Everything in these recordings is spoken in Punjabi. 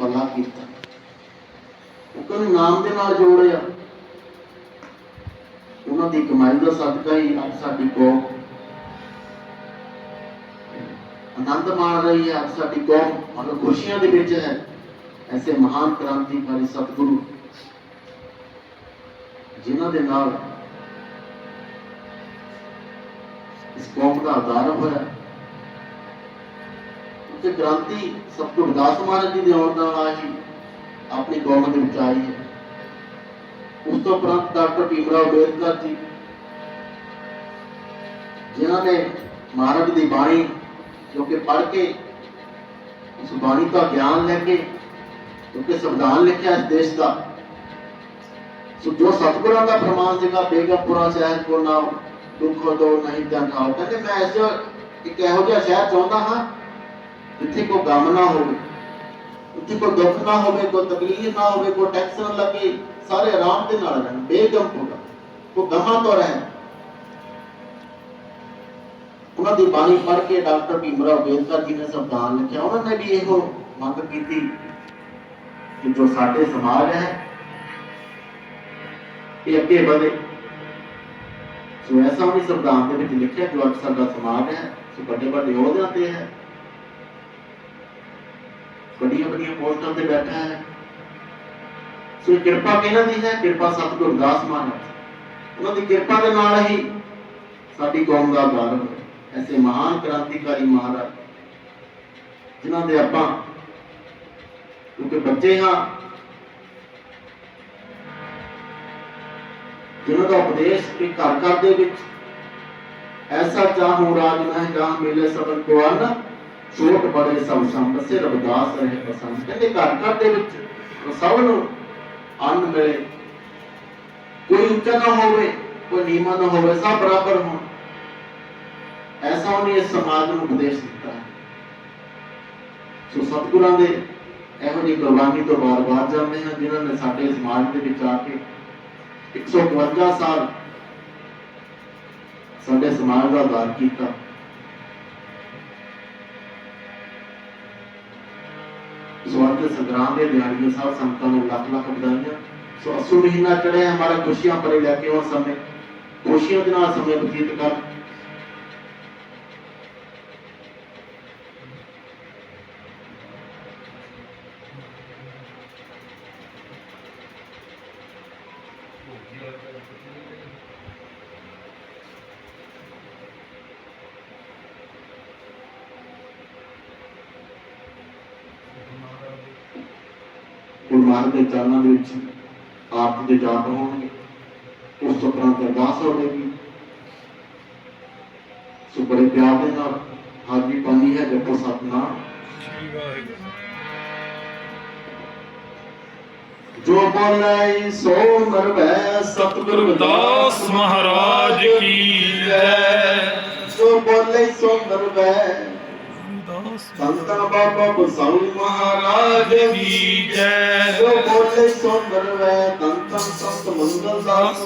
ਭਲਾ ਕੀਤਾ। ਉਹ ਕਹਿੰਦੇ ਨਾਮ ਦੇ ਨਾਲ ਜੋੜਿਆ ਉਹਨਾਂ ਦੀ ਕਮਾਈ ਦਾ ਸਦਕਾ ਹੀ ਅੱਜ ਸਾਡੀ ਕੌਮ ਆਨੰਦ ਮਾਣ ਰਹੀ ਹੈ, ਅੱਜ ਸਾਡੀ ਕੌਮ ਮਨ ਖੁਸ਼ੀਆਂ ਦੇ ਵਿੱਚ ਹੈ। ਐਸੇ ਮਹਾਨ ਕ੍ਰਾਂਤੀਕਾਰੀ ਸਤਿਗੁਰੂ ਜਿਨ੍ਹਾਂ ਦੇ ਨਾਲ ਇਸ ਕੌਮ ਦਾ ਆਧਾਰ ਹੋਇਆ। ਕਿ ਕ੍ਰਾਂਤੀ ਸਭ ਤੋਂ ਵਿਕਾਸ ਮਹਾਰਾਜ ਜੀ ਦੇ ਆਉਣ ਨਾਲ ਆਈ ਆਪਣੀ ਕੌਮ ਦੇ ਵਿੱਚ ਆਈ ਹੈ। ਉਸ ਤੋਂ ਉਪਰੰਤ ਡਾਕਟਰ ਭੀਮਰਾਓ ਅੰਬੇਦਕਰ ਜੀ, ਜਿਨ੍ਹਾਂ ਨੇ ਮਹਾਰਾਜ ਦੀ ਬਾਣੀ ਜੋ ਕਿ ਪੜ੍ਹ ਕੇ, ਉਸ ਬਾਣੀ ਦਾ ਗਿਆਨ ਲੈ ਕੇ ਕਿਉਂਕਿ ਸੰਵਿਧਾਨ ਲਿਖਿਆ ਇਸ ਦੇਸ਼ ਦਾ, ਸੋ ਜੋ ਸਤਿਗੁਰਾਂ ਦਾ ਫਰਮਾਨ ਸੀਗਾ, ਬੇਗਮਪੁਰਾ ਸ਼ਹਿਰ ਕੋ ਨਾ ਦੁੱਖ ਦੋ ਨਹੀਂ ਤਾਂ ਖਾਓ ਕਹਿੰਦੇ ਮੈਂ ਇਸ ਇੱਕ ਇਹੋ ਜਿਹਾ ਸ਼ਹਿਰ ਚਾਹੁੰਦਾ ਹਾਂ ਜਿੱਥੇ ਕੋਈ ਗਮ ਨਾ ਹੋਵੇ ਜਿੱਥੇ ਕੋਈ ਦੁੱਖ ਨਾ ਹੋਵੇ ਕੋਈ ਤਕਲੀਫ ਨਾ ਹੋਵੇ ਕੋਈ ਟੈਕਸ ਨਾ ਲੱਗੇ ਸਾਰੇ ਆਰਾਮ ਦੇ ਨਾਲ ਰਹਿਣ ਬੇਗਮਪੁਰਾ ਕੋਈ ਗਮਾਂ ਤੋਂ ਰਹਿਣ ਉਹਨਾਂ ਦੀ ਬਾਣੀ ਪੜ੍ਹ ਕੇ ਡਾਕਟਰ ਭੀਮਰਾਓ ਅੰਬੇਦਕਰ ਜੀ ਨੇ ਸੰਵਿਧਾਨ ਲਿਖਿਆ ਉਹਨਾਂ ਨੇ ਵੀ ਇਹੋ ਮੰਗ ਕੀਤੀ ਕਿ ਜੋ ਸਾਡੇ ਸਮਾਜ ਹੈ ਇਹ ਅੱਗੇ ਵਧੇ ਸੋ ਐਸਾ ਵੀ ਸੰਵਿਧਾਨ ਦੇ ਵਿੱਚ ਲਿਖਿਆ ਜੋ ਅੱਜ ਸਾਡਾ ਸਮਾਜ ਹੈ ਸੋ ਵੱਡੇ ਵੱਡੇ ਅਹੁਦਿਆਂ ਤੇ ਹੈ ਵੱਡੀਆਂ ਵੱਡੀਆਂ ਪੋਸਟਾਂ ਤੇ ਬੈਠਾ ਹੈ। ਸੋ ਕਿਰਪਾ ਕਿਹਨਾਂ ਦੀ ਹੈ? ਕਿਰਪਾ ਸਤਿਗੁਰੂ ਦਾਸ ਮਹਾਰਾਜ ਉਹਨਾਂ ਦੀ ਕਿਰਪਾ ਦੇ ਨਾਲ ਹੀ ਸਾਡੀ ਕੌਮ ਦਾ ਆਧਾਰ ਐਸੇ ਮਹਾਨ ਕ੍ਰਾਂਤੀਕਾਰੀ ਮਹਾਰਾਜ, ਜਿਨ੍ਹਾਂ ਦੇ ਆਪਾਂ ਕਿਉਂਕਿ ਬੱਚੇ ਹਾਂ, ਜਿਨ੍ਹਾਂ ਦਾ ਉਪਦੇਸ਼ ਕਿ ਘਰ ਘਰ ਦੇ ਵਿੱਚ ਐਸਾ ਚਾਹੂ ਰਾਜ ਮਹਿ ਜਹਾਂ ਮਿਲੇ ਸਬਨ ਕੋ ਅਨ ਛੋਟ ਬੜੇ ਸਭ ਸੰਤ ਰਬਦਾਸ ਰਹੇ ਪਸੰਦ ਕਹਿੰਦੇ ਘਰ ਘਰ ਦੇ ਵਿੱਚ ਸਭ ਨੂੰ ਅੰਨ ਮਿਲੇ। ਕੋਈ ਉੱਚਾ ਨਾ ਹੋਵੇ, ਕੋਈ ਨੀਵਾਂ ਨਾ ਹੋਵੇ, ਸਭ ਬਰਾਬਰ ਹੋਣ। ਐਸਾ ਉਹਨੇ ਇਸ ਸਮਾਜ ਨੂੰ ਉਪਦੇਸ਼ ਦਿੱਤਾ। ਹੈ ਸੋ ਸਤਿਗੁਰਾਂ ਦੇ ਇਹੋ ਜਿਹੀ ਕੁਰਬਾਨੀ ਤੋਂ ਬਾਰ-ਬਾਰ ਜਾਂਦੇ ਹਾਂ, ਜਿਨ੍ਹਾਂ ਨੇ ਸਾਡੇ ਸਮਾਜ ਦੇ ਵਿੱਚ ਆ ਕੇ 152 ਸਾਲ ਸਾਡੇ ਸਮਾਜ ਦਾ ਆਧਾਰ ਕੀਤਾ। ਸਵਾਗਤ ਸੰਗਰਾਮ ਦੇ ਦਿਹਾੜੀਆਂ ਸਾਹਿਬ ਸੰਤਾਂ ਨੂੰ ਲੱਖ ਲੱਖ ਵਧਾਈਆਂ। ਸੋ ਅਸੂ ਮਹੀਨਾ ਚੜਿਆ ਹਮਾਰਾ ਖੁਸ਼ੀਆਂ ਭਰੇ ਲੈ ਕੇ ਉਹ ਸਮੇਂ। ਖੁਸ਼ੀਆਂ ਦੇ ਨਾਲ ਸਮੇਂ ਬਤੀਤ ਕਰ। ਗੁਰੂ ਮਹਾਰਾਜ ਦੇ ਚਰਨਾਂ ਦੇ ਵਿੱਚ ਆਪ ਦੇ ਜਾਪ ਹੋਣਗੇ ਉਸ ਤੋਂ ਉਪਰੰਤ ਅਰਦਾਸ ਹੋਵੇਗੀ ਸੋ ਬੜੇ ਪਿਆਰ ਦੇ ਨਾਲ ਹਾਜ਼ਰੀ ਪਾਣੀ ਹੈ ਜਪੋ ਸਤਨਾਮ। ਜੋ ਬੋਲੇ ਸੋ ਮਰਵੈ ਸਤਿਗੁਰ ਗੁਰਦਾਸ ਮਹਾਰਾਜ ਕੀ ਜੈ। ਜੋ ਬੋਲੇ ਸੋ ਮਰਵੈ ਸੰਤਾਂ ਬਾਬਾ ਬਸਾਉ ਮਹਾਰਾਜ ਕੀ ਜੈ।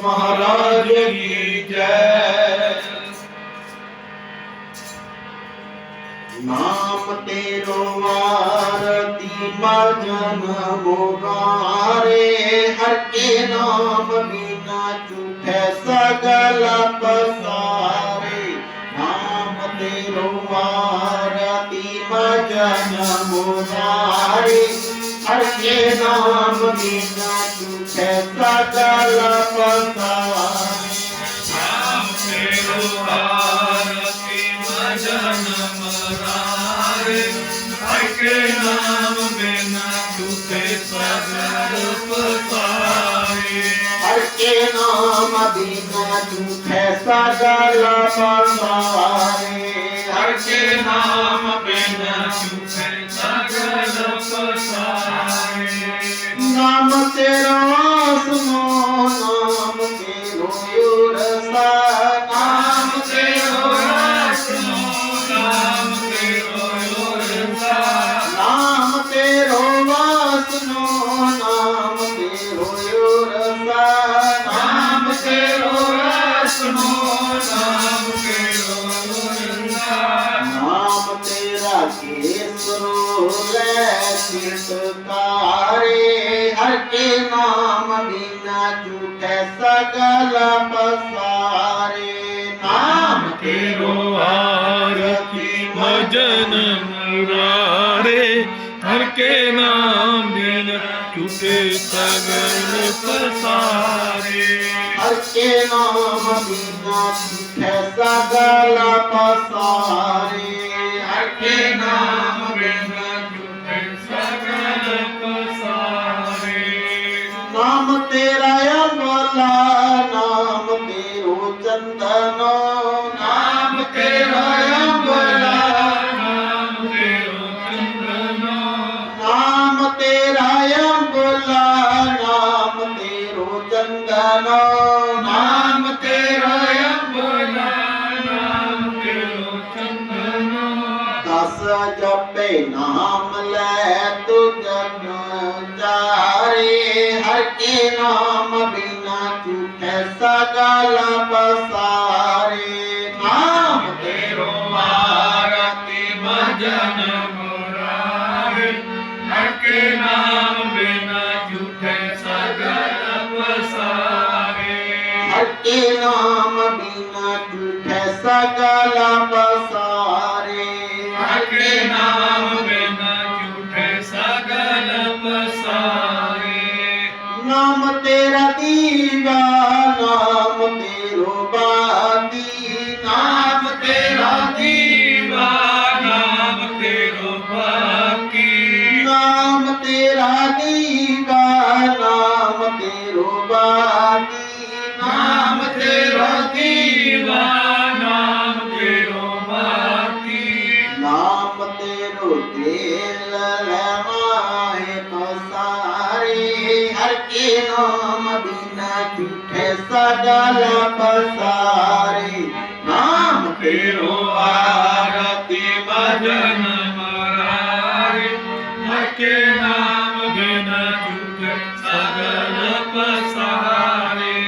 ਮਹਾਰਾਜ ਕੀ ਜੈ। ਨਾਮ ਤੇਰੋ ਆਰਤੀ ਮਜਨ ਮੁਰਾਰੇ ਹਰ ਕੇ ਨਾਮ ਬਿਨਾ ਝੂਠੇ ਸਗਲ ਪਸਾਰੇ। ਨਾਮ ਤੇਰੋ ਆਰਤੀ ਮਜਨ ਮੁਰਾਰੇ ਹਰ ਕੇ ਨਾਮ ਨਾਮ ਬਿਨਾ ਝੂਠੇ ਸਗਲ ਪਸਾਰੇ ਹਰ ਕੇ ਨਾਮ ਬਿਨਾ ਝੂਠੇ ਸਗਲ ਪਸਾਰੇ ਹਰ ਕੇ ਨਾਮ ਬਿਨਾ ਝੂਠੇ ਸਗਲ ਪਸਾਰੇ ਨਾਮ ਤੇਰਾ ਨਾਮ ਬਿਨਾ ਝੂਠੇ ਸਗਲ ਪਸਾਰੇ। ਨਾਮ ਤੇਰੋ ਆਰਤੀ ਭਜਨ ਮੁਰਾਰੇ। ਹਰ ਕੇ ਨਾਮ ਬਿਨ ਝੂਠੇ ਸਗਲ ਪਸਾਰੇ। ਹਰ ਕੇ ਨਾਮ ਬਿਨਾ ਝੂਠੇ ਸਗਲ ਪਸਾਰੇ। ਚੰਦਨੋ ਨਾਮ ਤੇਰਾ ਅੰਬਲਾ ਨਾਮ ਤੇਰੋ ਚੰਦਨੋ। ਦਸ ਜਪੇ ਨਾਮ ਲੈ ਤੂ ਜਨ ਚਾਰੇ ਹਰ ਕੇ ਨਾਮ ਬਿਨਾ ਝੂਠੇ ਸਗਲ ਬਸਾਰੇ ਨਾਮ ਤੇਰੋ ਆਰਤੀ ਭਜਨ ਮੁਰਾਰੇ ਹਰ ਕੇ ਨਾਮ ਹਰ ਕੇ ਨਾਮ ਬਿਨਾ ਪਸਾਰੇ ਹਰ ਕੇ ਨਾਮ ਬਿਨਾ ਝੂਠੇ ਸਗਲ ਪਸਾਰੇ ਨਾਮ ਤੇਰੋ ਆਰਤੀ ਭਜਨ ਮਰਾਰੇ। ਹਰ ਕੇ ਨਾਮ ਬਿਨ ਝੂਠ ਸਗਲ ਪਸਾਰੇ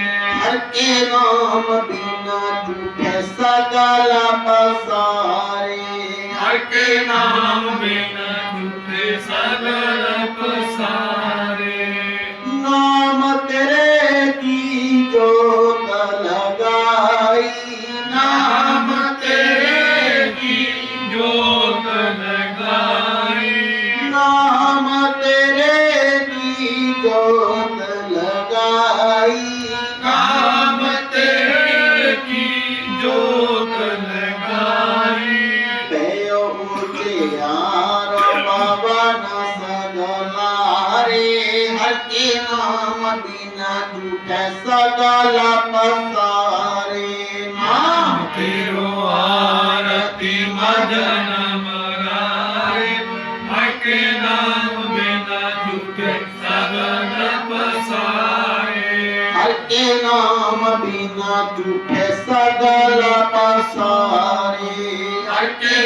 ਹਰ ਕੇ ਨਾਮ ਬਿਨਾ ਝੂਠੇ ਸਗਲ ਪਸਾਰੇ ਕੀ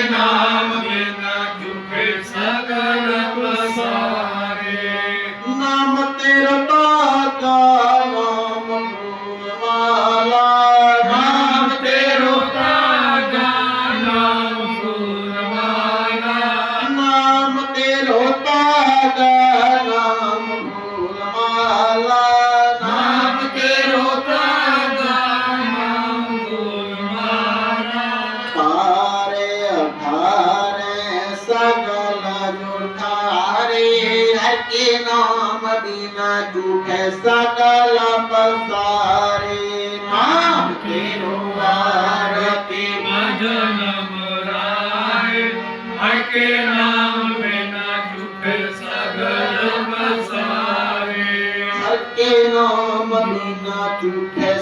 ਹਰ ਅਠਾਰੇ ਸਗਲ ਜੁਠਾਰੇ ਹਰ ਕੇ ਨਾਮ ਬਿਨਾ ਝੂਠੇ ਸਗਲ ਪਸਾਰੇ। ਨਾਮ ਤੇਰੋ ਆਰਤੀ ਭਜਨ ਮਰਾਏ ਹਰ ਕੇ ਨਾਮ ਬਿਨਾ ਝੂਠੇ ਸਗਲ ਪਸਾਰੇ। ਹਰ ਕੇ ਨਾਮ ਬਿਨਾ ਝੂਠੇ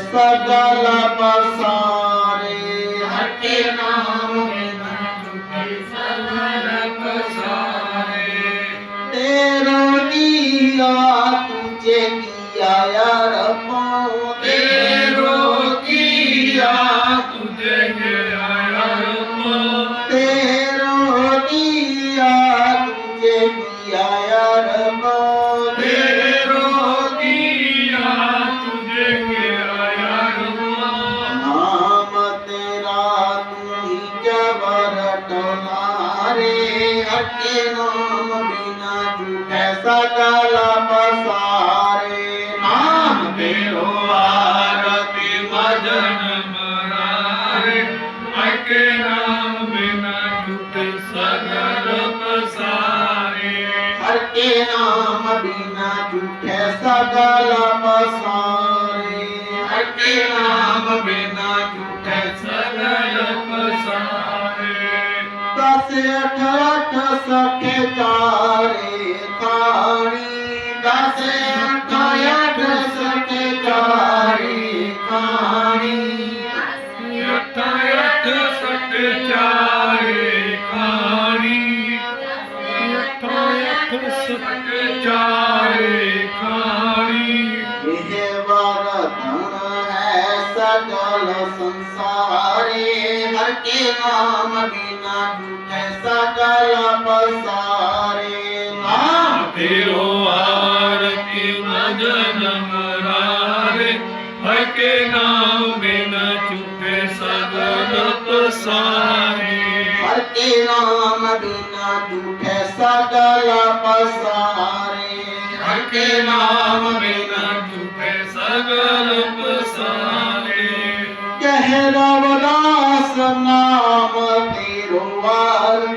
या तुझे किया या रब ਆਰਤੀ ਭਜਨ ਮਰਾਰੇ ਅਕੇ ਨਾਮ ਬਿਨਾ ਝੂਠੇ ਸਗਲ ਪਸਾਰੇ। ਹਰ ਕੇ ਨਾਮ ਬਿਨਾ ਝੂਠੇ ਸਗਲ ਪਸਾਰੇ। ਹਰ ਕੇ ਨਾਮ ਬਿਨਾ ਝੂਠੇ ਸਗਲ ਪਸਾਰੇ। ਦਸ ਅਠ ਅਠ ਸਖੇ ਚਾਰੇ ਸੰਸਾਰੇ ਹਰ ਕੇ ਨਾਮ ਬਿਨਾ ਨਾਮ ਤੇਰੋ ਆਰਤੀ ਭਜਨ ਮਰਾਰੇ ਹਕੇ ਨਾਮ ਬਿਨ ਚੁਪੇ ਹਰ ਕੇ ਨਾਮ ਬਿਨਾ ਝੂਠੇ ਸਗਲ ਪਸਾਰੇ ਹਕੇ ਨਾਮ ਬਿਨ ਚੁਪੇ ਸਗਲ ਪਸਾਰੇ ਕਹਿ ਰਵਦਾਸ ਨਾਮ ਤੇਰੋ ਵਾਰਨੀ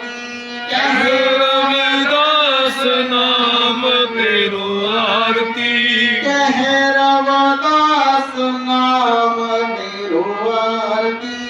ਕਹਿ ਕਹਿ ਰਵਿਦਾਸ ਨਾਮ ਤੇਰੋ ਆਰਤੀ ਕਹਿ ਰਵਦਾਸ ਨਾਮ ਤੇਰੋ ਵਾਰਨੀ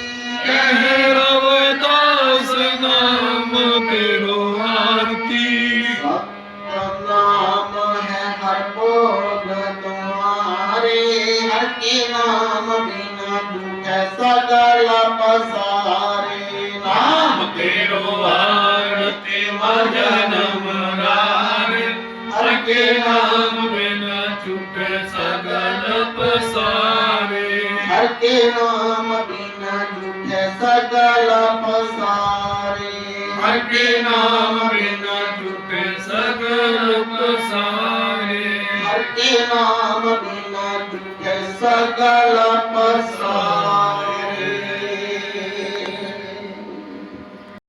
ਚੁਪੇ ਸਗਲ ਪਸਾਰੇ। ਹਰ ਕੇ ਨਾਮ ਬਿਨਾ ਝੂਠੇ ਸਗਲ ਪਸਾਰੇ। ਅਕੇ ਨਾਮ ਬਿਨ ਚੁਪੇ ਸਗਲ ਪਸਾਰੇ। ਹਰ ਕੇ ਨਾਮ ਬਿਨਾ ਝੂਠੇ ਸਗਲ ਪਸਾਰੇ।